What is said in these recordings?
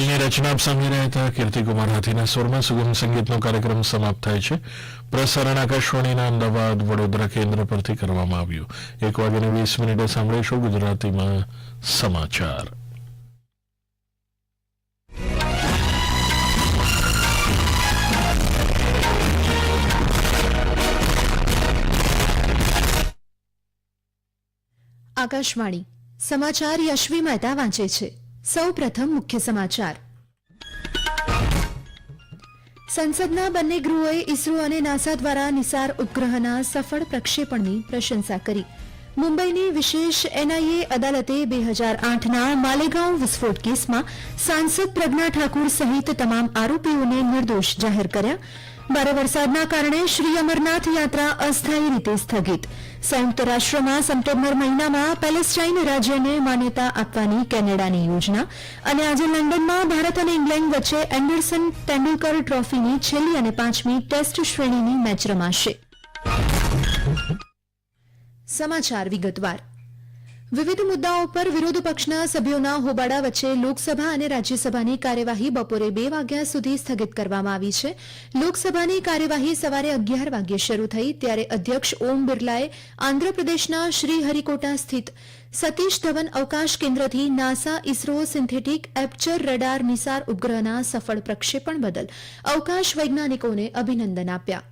હાલની રચના આપ સાંભળી રહ્યા હતા. કીર્તિકુમાર હાથીના સ્વરમાં સુગમ સંગીતનો કાર્યક્રમ સમાપ્ત થાય છે. પ્રસારણ આકાશવાણીના અમદાવાદ વડોદરા કેન્દ્ર પરથી કરવામાં આવ્યું. એક વાગ્યાને વીસ મિનિટે સાંભળીશું ગુજરાતીમાં સમાચાર. આકાશવાણી. સમાચાર યશવી મહેતા વાંચે છે. સૌ પ્રથમ મુખ્ય સમાચાર. સંસદના બંને ગૃહોએ ઇસરો અને નાસા દ્વારા નિસાર ઉપગ્રહના સફળ પ્રક્ષેપણની પ્રશંસા કરી. મુંબઈની વિશેષ એનઆઈએ અદાલતે બે હજાર આઠના માલેગાંવ વિસ્ફોટ કેસમાં સાંસદ પ્રજ્ઞા ઠાકુર સહિત તમામ આરોપીઓને નિર્દોષ જાહેર કર્યા. ભારે વરસાદના કારણે શ્રી અમરનાથ યાત્રા અસ્થાયી રીતે સ્થગિત. સંયુક્ત રાષ્ટ્રમાં સપ્ટેમ્બર મહિનામાં પેલેસ્ટાઇન રાજ્યને માન્યતા આપવાની કેનેડાની યોજના અને આજે લંડનમાં ભારત અને ઇંગ્લેન્ડ વચ્ચે એન્ડરસન તેંડુલકર ટ્રોફીની છેલ્લી અને પાંચમી ટેસ્ટ શ્રેણીની મેચ રમાશે સમાચાર વિગતવાર. વિવિધ મુદ્દાઓ પર વિરોધ પક્ષના સભ્યોના હોબાળા વચ્ચે લોકસભા અને રાજ્યસભાની કાર્યવાહી બપોરે બે વાગ્યા સુધી સ્થગિત કરવામાં આવી છે. લોકસભાની કાર્યવાહી સવારે અગિયાર વાગ્યે શરૂ થઈ ત્યારે અધ્યક્ષ ઓમ બિરલાએ આંધ્રપ્રદેશના શ્રીહરિકોટા સ્થિત સતીશ ધવન અવકાશ કેન્દ્રથી NASA, ISRO synthetic, aperture radar NISAR ઉપગ્રહના સફળ પ્રક્ષેપણ બદલ અવકાશ વૈજ્ઞાનિકોને અભિનંદન આપ્યા.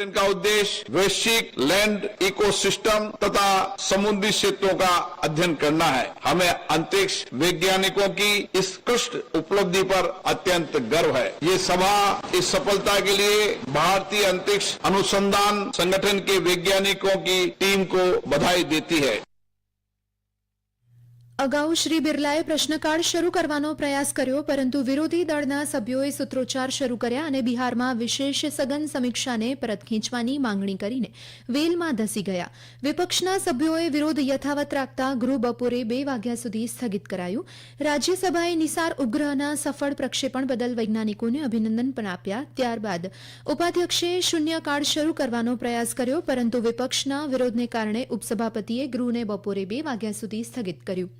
मिशन का उद्देश्य वैश्विक लैंड इकोसिस्टम तथा समुद्री क्षेत्रों का अध्ययन करना है। हमें अंतरिक्ष वैज्ञानिकों की इस कृष्ट उपलब्धि पर अत्यंत गर्व है। ये सभा इस सफलता के लिए भारतीय अंतरिक्ष अनुसंधान संगठन के वैज्ञानिकों की टीम को बधाई देती है। અગાઉ શ્રી બિરલાએ પ્રશ્નકાળ શરૂ કરવાનો પ્રયાસ કર્યો, પરંતુ વિરોધી દળના સભ્યોએ સૂત્રોચ્ચાર શરૂ કર્યા અને બિહારમાં વિશેષ સઘન સમીક્ષાને પરત ખેંચવાની માંગણી કરીને વેલમાં ધસી ગયા. વિપક્ષના સભ્યોએ વિરોધ યથાવત રાખતા ગૃહ બપોરે બે વાગ્યા સુધી સ્થગિત કરાયું. રાજ્યસભાએ નિસાર ઉપગ્રહના સફળ પ્રક્ષેપણ બદલ વૈજ્ઞાનિકોને અભિનંદન પણ આપ્યા. ત્યારબાદ ઉપાધ્યક્ષે શૂન્યકાળ શરૂ કરવાનો પ્રયાસ કર્યો, પરંતુ વિપક્ષના વિરોધને કારણે ઉપસભાપતિએ ગૃહને બપોરે બે વાગ્યા સુધી સ્થગિત કર્યું.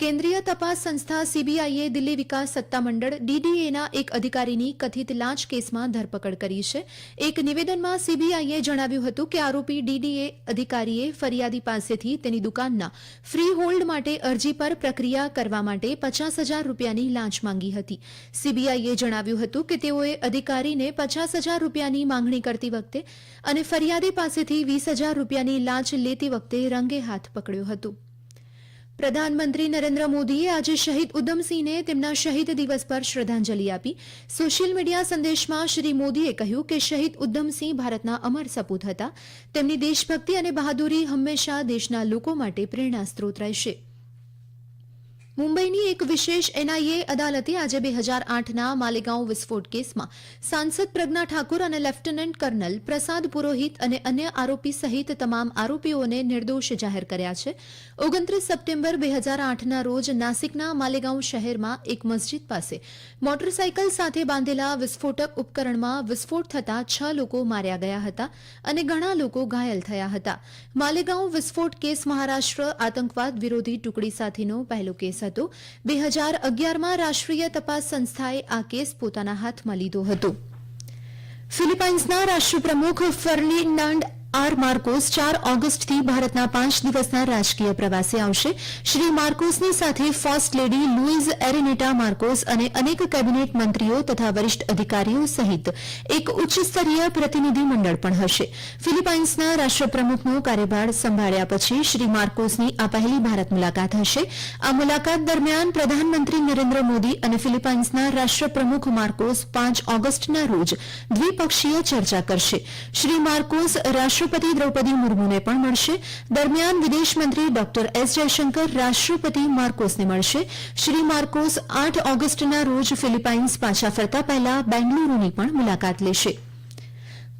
કેન્દ્રીય તપાસ સંસ્થા સીબીઆઈએ દિલ્હી વિકાસ સત્તામંડળ ડીડીએના એક અધિકારીની કથિત લાંચ કેસમાં ધરપકડ કરી છે. એક નિવેદનમાં સીબીઆઈએ જણાવ્યું હતું કે આરોપી ડીડીએ અધિકારીએ ફરિયાદી પાસેથી તેની દુકાનના ફ્રી હોલ્ડ માટે અરજી પર પ્રક્રિયા કરવા માટે પચાસ હજાર રૂપિયાની લાંચ માંગી હતી. સીબીઆઈએ જણાવ્યું હતું કે તેઓએ અધિકારીને પચાસ હજાર રૂપિયાની માંગણી કરતી વખતે અને ફરિયાદી પાસેથી વીસ હજાર રૂપિયાની લાંચ લેતી વખતે રંગે હાથ પકડ્યો હતો. પ્રધાનમંત્રી નરેન્દ્ર મોદીએ આજે શહીદ ઉધમસિંહને તેમના શહીદ દિવસ પર શ્રદ્ધાંજલિ આપી. સોશિયલ મીડિયા સંદેશમાં શ્રી મોદીએ કહ્યું કે શહીદ ઉધમસિંહ ભારતના અમર સપૂત હતા. તેમની દેશભક્તિ અને બહાદુરી હંમેશા દેશના લોકો માટે પ્રેરણા સ્ત્રોત રહેશે. મુંબઈની એક વિશેષ એનઆઈએ અદાલતે આજે બે હજાર આઠના માલેગાંવ વિસ્ફોટ કેસમાં સાંસદ પ્રજ્ઞા ઠાકુર અને લેફ્ટનન્ટ કર્નલ પ્રસાદ પુરોહિત અને અન્ય આરોપી સહિત તમામ આરોપીઓને નિર્દોષ જાહેર કર્યા છે. ઓગણત્રીસ સપ્ટેમ્બર બે હજાર આઠના રોજ નાસિકના માલેગાંવ શહેરમાં એક મસ્જિદ પાસે મોટરસાયકલ સાથે બાંધેલા વિસ્ફોટક ઉપકરણમાં વિસ્ફોટ થતાં છ લોકો માર્યા ગયા હતા અને ઘણા લોકો ઘાયલ થયા હતા. માલેગાંવ વિસ્ફોટ કેસ મહારાષ્ટ્ર આતંકવાદ વિરોધી ટુકડી સાથેનો પહેલો કેસ હતો. બે હજાર અગિયારમાં રાષ્ટ્રીય તપાસ સંસ્થાએ આ કેસ પોતાના હાથમાં લીધો હતો. ફિલિપાઇન્સના રાષ્ટ્રપ્રમુખ ફર્ડિનાન્ડ આર માર્કોસ ચાર ઓગસ્ટથી ભારતના પાંચ દિવસના રાજકીય પ્રવાસે આવશે. શ્રી માર્કોસની સાથે first lady Louise Araneta Marcos અને અનેક કેબિનેટ મંત્રીઓ તથા વરિષ્ઠ અધિકારીઓ સહિત એક ઉચ્ચસ્તરીય પ્રતિનિધિ પણ હશે. ફિલિપાઇન્સના રાષ્ટ્રપ્રમુખનો કાર્યભાર સંભાળ્યા પછી શ્રી માર્કોસની આ પહેલી ભારત મુલાકાત હશે. આ મુલાકાત દરમિયાન પ્રધાનમંત્રી નરેન્દ્ર મોદી અને ફિલિપાઇન્સના રાષ્ટ્રપ્રમુખ માર્કોસ પાંચ ઓગસ્ટના રોજ દ્વિપક્ષીય ચર્ચા કરશે. શ્રી માર્કોસ રાષ્ટ્રપતિ દ્રૌપદી મુર્મુને પણ મળશે. દરમિયાન વિદેશમંત્રી ડોક્ટર એસ જયશંકર રાષ્ટ્રપતિ માર્કોસને મળશે. શ્રી માર્કોસ આઠ ઓગસ્ટના રોજ ફિલિપાઇન્સ પાછા ફરતા પહેલા બેંગલુરુની પણ મુલાકાત લેશે.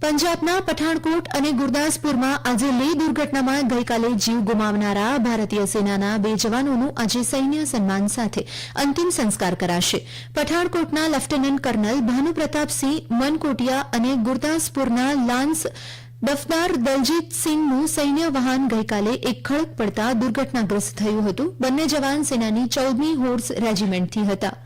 પંજાબના પઠાણકોટ અને ગુરદાસપુરમાં આજે લે દુર્ઘટનામાં ગઈકાલે જીવ ગુમાવનારા ભારતીય સેનાના બે જવાનોનું આજે સૈન્ય સન્માન સાથે અંતિમ સંસ્કાર કરાશે. પઠાણકોટના લેફ્ટનન્ટ કર્નલ ભાનુપ્રતાપસિંહ, મનકોટિયા અને ગુરદાસપુરના લાન્સ દફદાર દલજીત સિંહનું સૈન્ય વાહન ગઈકાલે એક ખડક પડતા દુર્ઘટનાગ્રસ્ત થયું હતું. બંને જવાન સેનાની ચૌદમી હોર્સ રેજિમેન્ટથી હતા.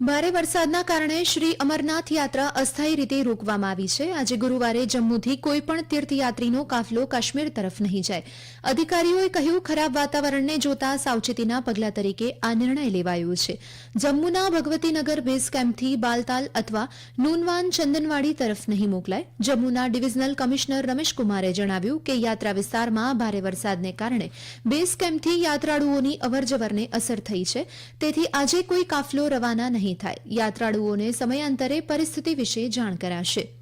ભારે વરસાદના કારણે શ્રી અમરનાથ યાત્રા અસ્થાયી રીતે રોકવામાં આવી છે. આજે ગુરુવારે જમ્મુથી કોઈપણ તીર્થયાત્રીનો કાફલો કાશ્મીર તરફ નહીં જાય. અધિકારીઓએ કહ્યું, ખરાબ વાતાવરણને જોતા સાવચેતીના પગલા તરીકે આ નિર્ણય લેવાયો છે. જમ્મુના ભગવતીનગર બેઝ કેમ્પથી બાલતાલ અથવા નૂનવાન ચંદનવાડી તરફ નહીં મોકલાય. જમ્મુના ડિવિઝનલ કમિશનર રમેશકુમારે જણાવ્યું કે યાત્રા વિસ્તારમાં ભારે વરસાદને કારણે બેઝ કેમ્પથી યાત્રાળુઓની અવરજવરને અસર થઈ છે. તેથી આજે કોઈ કાફલો રવાના નહીં થાય. યાત્રાળુઓને સમયાંતરે પરિસ્થિતિ વિશે જાણ કરાશે.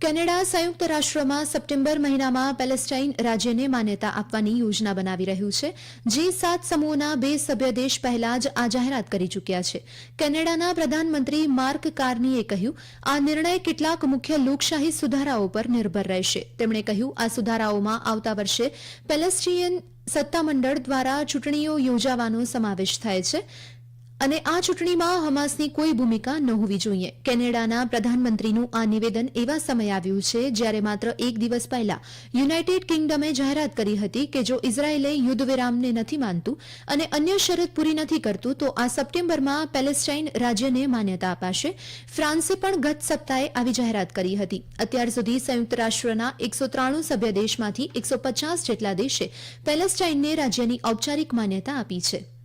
કેનેડા સંયુક્ત રાષ્ટ્રમાં સપ્ટેમ્બર મહિનામાં પેલેસ્ટાઇન રાજ્યને માન્યતા આપવાની યોજના બનાવી રહ્યું છે. જે સાત સમૂહના બે સભ્ય દેશ પહેલા જ આ જાહેરાત કરી ચૂક્યા છે. કેનેડાના પ્રધાનમંત્રી માર્ક કાર્નીએ કહ્યું, આ નિર્ણય કેટલાક મુખ્ય લોકશાહી સુધારાઓ પર નિર્ભર રહેશે. તેમણે કહ્યું, આ સુધારાઓમાં આવતા વર્ષે પેલેસ્ટિયન સત્તામંડળ દ્વારા ચૂંટણીઓ યોજાવાનો સમાવેશ થાય છે. અને આ ચૂંટણીમાં હમાસની કોઈ ભૂમિકા ન હોવી જોઈએ. કેનેડાના પ્રધાનમંત્રીનું આ નિવેદન એવા સમય આવ્યું છે, જ્યારે માત્ર એક દિવસ પહેલા યુનાઇટેડ કિંગડમે જાહેરાત કરી હતી કે જો ઇઝરાયેલે યુદ્ધ વિરામને નથી માનતું અને અન્ય શરત પૂરી નથી કરતું, તો આ સપ્ટેમ્બરમાં પેલેસ્ટાઇન રાજ્યને માન્યતા અપાશે. ફ્રાન્સે પણ ગત સપ્તાહે આવી જાહેરાત કરી હતી. અત્યાર સુધી સંયુક્ત રાષ્ટ્રના એકસો ત્રાણું સભ્ય દેશમાંથી એકસો પચાસ જેટલા દેશે પેલેસ્ટાઇનને રાજ્યની ઔપચારિક માન્યતા આપી છે.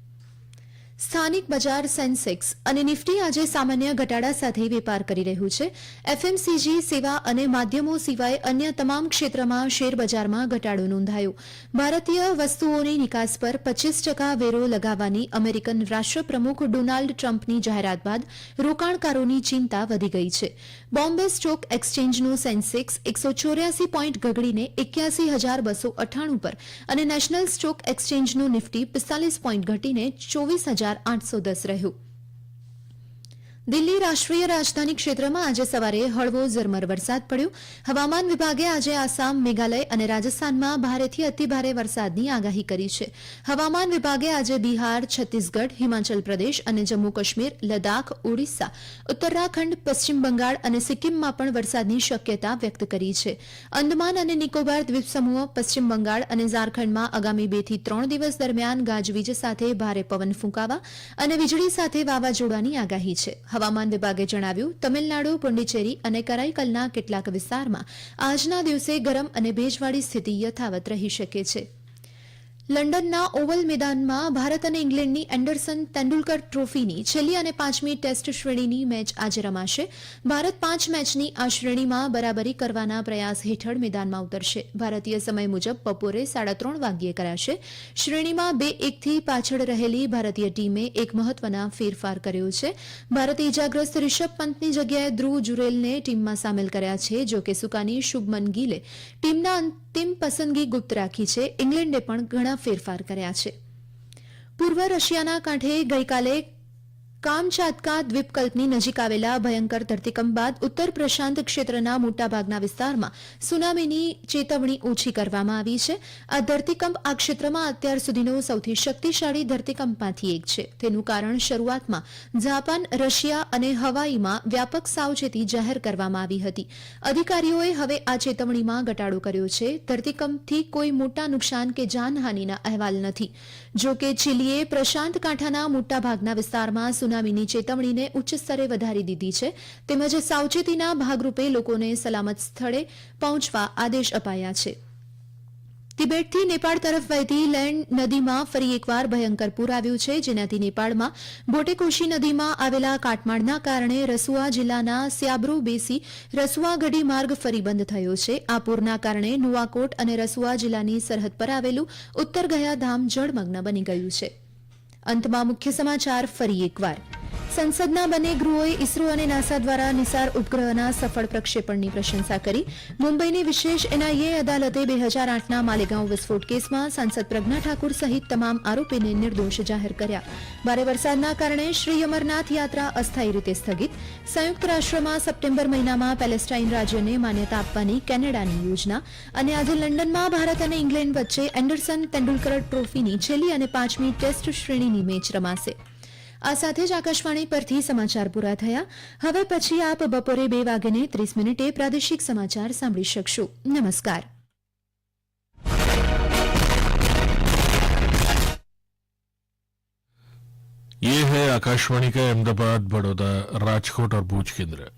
સ્થાનિક બજાર સેન્સેક્સ અને નિફ્ટી આજે સામાન્ય ઘટાડા સાથે વેપાર કરી રહ્યું છે. એફએમસીજી સેવા અને માધ્યમો સિવાય અન્ય તમામ ક્ષેત્રમાં શેરબજારમાં ઘટાડો નોંધાયો. ભારતીય વસ્તુઓની નિકાસ પર પચીસ ટકા વેરો લગાવવાની અમેરિકન રાષ્ટ્રપ્રમુખ ડોનાલ્ડ ટ્રમ્પની જાહેરાત બાદ રોકાણકારોની ચિંતા વધી ગઈ છે. બોમ્બે સ્ટોક એક્સચેન્જનું સેન્સેક્સ એકસો ચોર્યાસી પોઈન્ટ ગગડીને એક્યાસી હજાર બસો અઠ્ઠાણું પર અને નેશનલ સ્ટોક એક્સચેન્જનું નિફ્ટી પિસ્તાલીસ પોઈન્ટ ઘટીને ચોવીસ હજાર આઠસો દસ રહ્યું. દિલ્હી રાષ્ટ્રીય રાજધાની ક્ષેત્રમાં આજે સવારે હળવો ઝરમર વરસાદ પડ્યો. હવામાન વિભાગે આજે આસામ, મેઘાલય અને રાજસ્થાનમાં ભારેથી અતિભારે વરસાદની આગાહી કરી છે. હવામાન વિભાગે આજે બિહાર, છત્તીસગઢ, હિમાચલ પ્રદેશ અને જમ્મુ કાશ્મીર લદ્દાખ, ઓડિશા, ઉત્તરાખંડ, પશ્ચિમ બંગાળ અને સિક્કિમમાં પણ વરસાદની શક્યતા વ્યક્ત કરી છે. અંદમાન અને નિકોબાર દ્વીપસમૂહ, પશ્ચિમ બંગાળ અને ઝારખંડમાં આગામી બેથી ત્રણ દિવસ દરમિયાન ગાજવીજ સાથે ભારે પવન ફૂંકાવા અને વીજળી સાથે વાવાઝોડાની આગાહી છે. હવામાન વિભાગે જણાવ્યું, તમિલનાડુ, પુંડિચેરી અને કરાઈકલના કેટલાક વિસ્તારમાં આજના દિવસે ગરમ અને ભેજવાળી સ્થિતિ યથાવત રહી શકે છે. લંડનના ઓવલ મેદાનમાં ભારત અને ઇંગ્લેન્ડની એન્ડરસન તેંડુલકર ટ્રોફીની છેલ્લી અને પાંચમી ટેસ્ટ શ્રેણીની મેચ આજે રમાશે. ભારત પાંચ મેચની આ શ્રેણીમાં બરાબરી કરવાના પ્રયાસ હેઠળ મેદાનમાં ઉતરશે. ભારતીય સમય મુજબ બપોરે સાડા ત્રણ વાગ્યે કરાશે. શ્રેણીમાં બે એકથી પાછળ રહેલી ભારતીય ટીમે એક મહત્વના ફેરફાર કર્યો છે. ભારતે ઇજાગ્રસ્ત રિષભ પંતની જગ્યાએ ધ્રુવ જુરેલને ટીમમાં સામેલ કર્યા છે જોકે સુકાની શુભમન ગીલે ટીમના અંતિમ પસંદગી ગુપ્ત રાખી છે. ઇંગ્લેન્ડે પણ ઘણા ફેરફાર કર્યા છે. પૂર્વ રશિયાના કાંઠે ગઈકાલે કામચાતકા દ્વીપકલ્પની નજીક આવેલા ભયંકર ધરતીકંપ બાદ ઉત્તર પ્રશાંત ક્ષેત્રના મોટાભાગના વિસ્તારમાં સુનામીની ચેતવણી ઓછી કરવામાં આવી છે. આ ધરતીકંપ આ ક્ષેત્રમાં અત્યાર સુધીનો સૌથી શક્તિશાળી ધરતીકંપમાંથી એક છે. તેનું કારણ શરૂઆતમાં જાપાન, રશિયા અને હવાઈમાં વ્યાપક સાવચેતી જાહેર કરવામાં આવી હતી. અધિકારીઓએ હવે આ ચેતવણીમાં ઘટાડો કર્યો છે. ધરતીકંપથી કોઈ મોટા નુકસાન કે જાનહાનિના અહેવાલ નથી. જો કે ચીલીએ પ્રશાંત કાંઠાના મોટાભાગના વિસ્તારમાં સુનામીની ચેતવણીને ઉચ્ચ વધારી દીધી છે. તેમજ સાવચેતીના ભાગરૂપે લોકોને સલામત સ્થળે પહોંચવા આદેશ અપાયા છે. તિબેટથી નેપાળ તરફ વહેતી લેન્ડ નદીમાં ફરી એકવાર ભયંકર પૂર આવ્યું છે, જેનાથી નેપાળમાં બોટેકોશી નદીમાં આવેલા કાટમાળના કારણે રસુઆ જિલ્લાના સ્યાબ્રુ બેસી રસુઆ ગઢી માર્ગ ફરી બંધ થયો છે. આ પૂરના કારણે નુવાકોટ અને રસુઆ જિલ્લાની સરહદ પર આવેલું ઉત્તર ગયા ધામ જળમગ્ન બની ગયું છે. અંતમાં મુખ્ય સમાચાર ફરી એકવાર. સંસદના બંને ગૃહોએ ઇસરો અને નાસા દ્વારા નિસાર ઉપગ્રહના સફળ પ્રક્ષેપણની પ્રશંસા કરી. મુંબઈની વિશેષ એનઆઈએ અદાલતે બે હજાર આઠના માલેગાંવ વિસ્ફોટ કેસમાં સાંસદ પ્રજ્ઞા ઠાકુર સહિત તમામ આરોપીને નિર્દોષ જાહેર કર્યા. ભારે વરસાદના કારણે શ્રી અમરનાથ યાત્રા અસ્થાયી રીતે સ્થગિત. સંયુક્ત રાષ્ટ્રમાં સપ્ટેમ્બર મહિનામાં પેલેસ્ટાઇન રાજ્યને માન્યતા આપવાની કેનેડાની યોજના અને આજે લંડનમાં ભારત અને ઇંગ્લેન્ડ વચ્ચે એન્ડરસન તેંડુલકર ટ્રોફીની છેલ્લી અને પાંચમી ટેસ્ટ શ્રેણીની મેચ રમાશે. આ સાથે જ આકાશવાણી પરથી સમાચાર પૂરા થયા હવે પછી આપ બપોરે બે વાગ્યે ત્રીસ મિનિટે પ્રાદેશિક સમાચાર સાંભળી શકશો નમસ્કાર ये है आकाशवाणी का अहमदाबाद बड़ौदा राजकोट और भूज केंद्र